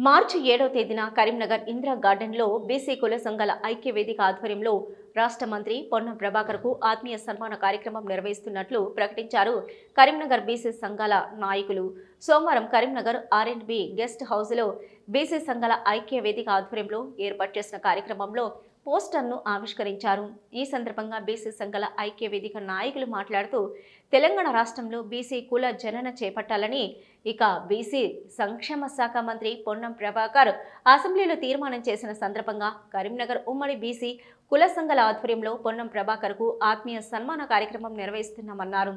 మార్చి ఏడవ తేదీన కరీంనగర్ ఇందిరా గార్డెన్లో బీసీ కుల సంఘాల ఐక్య వేదిక ఆధ్వర్యంలో రాష్ట్ర మంత్రి పొన్నం ప్రభాకర్కు ఆత్మీయ సన్మాన కార్యక్రమం నిర్వహిస్తున్నట్లు ప్రకటించారు కరీంనగర్ బీసీ సంఘాల నాయకులు. సోమవారం Karimnagar R and B guest హౌస్లో బీసీ సంఘాల ఐక్య వేదిక ఆధ్వర్యంలో ఏర్పాటు చేసిన కార్యక్రమంలో పోస్టర్ను ఆవిష్కరించారు. ఈ సందర్భంగా బీసీ సంఘాల ఐక్య వేదిక నాయకులు మాట్లాడుతూ తెలంగాణ రాష్ట్రంలో బీసీ కుల జనన చేపట్టాలని ఇక బీసీ సంక్షేమ శాఖ మంత్రి పొన్నం ప్రభాకర్ అసెంబ్లీలో తీర్మానం చేసిన సందర్భంగా కరీంనగర్ ఉమ్మడి బీసీ కుల సంఘాల ఆధ్వర్యంలో పొన్నం ప్రభాకర్కు ఆత్మీయ సన్మాన కార్యక్రమం నిర్వహిస్తున్నామన్నారు.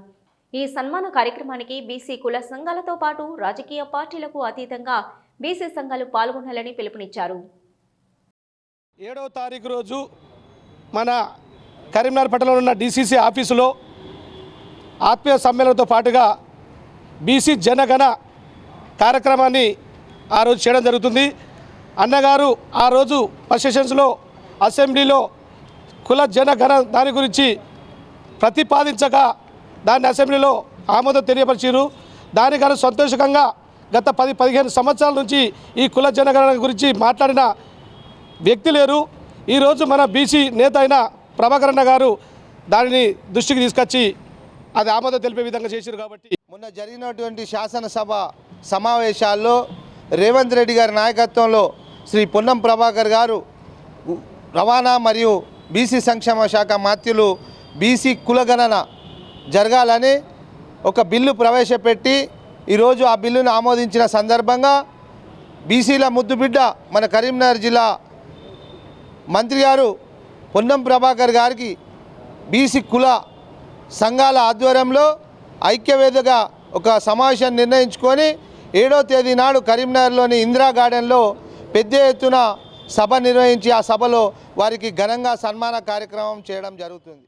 ఈ సన్మాన కార్యక్రమానికి బీసీ కుల సంఘాలతో పాటు రాజకీయ పార్టీలకు అతీతంగా బీసీ సంఘాలు పాల్గొనాలని పిలుపునిచ్చారు. ఏడవ తారీఖు రోజు మన కరీంనగర్ పట్టణంలో ఉన్న డీసీసీ ఆఫీసులో ఆత్మీయ సమ్మేళనంతో పాటుగా బీసీ జనగణ కార్యక్రమాన్ని ఆ రోజు చేయడం జరుగుతుంది. అన్నగారు ఆ రోజు ఫస్ట్ సెషన్స్లో అసెంబ్లీలో కుల జనగణ దాని గురించి ప్రతిపాదించగా దాన్ని అసెంబ్లీలో ఆమోదం తెలియపరిచారు దానికన్నా సంతోషకంగా గత పది పదిహేను సంవత్సరాల నుంచి ఈ కుల జనగణన గురించి మాట్లాడిన వ్యక్తి లేరు. ఈరోజు మన బీసీ నేత అయిన ప్రభాకరణ అన్న గారు దానిని దృష్టికి తీసుకొచ్చి అది ఆమోదం తెలిపే విధంగా చేశారు కాబట్టి. మొన్న జరిగినటువంటి శాసనసభ సమావేశాల్లో రేవంత్ రెడ్డి గారి నాయకత్వంలో శ్రీ పొన్నం ప్రభాకర్ గారు రవాణా మరియు బీసీ సంక్షేమ శాఖ మాత్యులు బీసీ కులగణన జరగాలని ఒక బిల్లు ప్రవేశపెట్టి ఈరోజు ఆ బిల్లును ఆమోదించిన సందర్భంగా బీసీల ముద్దుబిడ్డ మన కరీంనగర్ జిల్లా మంత్రి గారు పొన్నం ప్రభాకర్ గారికి బీసీ కుల సంఘాల ఆధ్వర్యంలో ఐక్యవేదిగా ఒక సమావేశాన్ని నిర్ణయించుకొని ఏడో తేదీ నాడు కరీంనగర్లోని ఇందిరా గార్డెన్లో పెద్ద ఎత్తున సభ నిర్వహించి ఆ సభలో వారికి ఘనంగా సన్మాన కార్యక్రమం చేయడం జరుగుతుంది.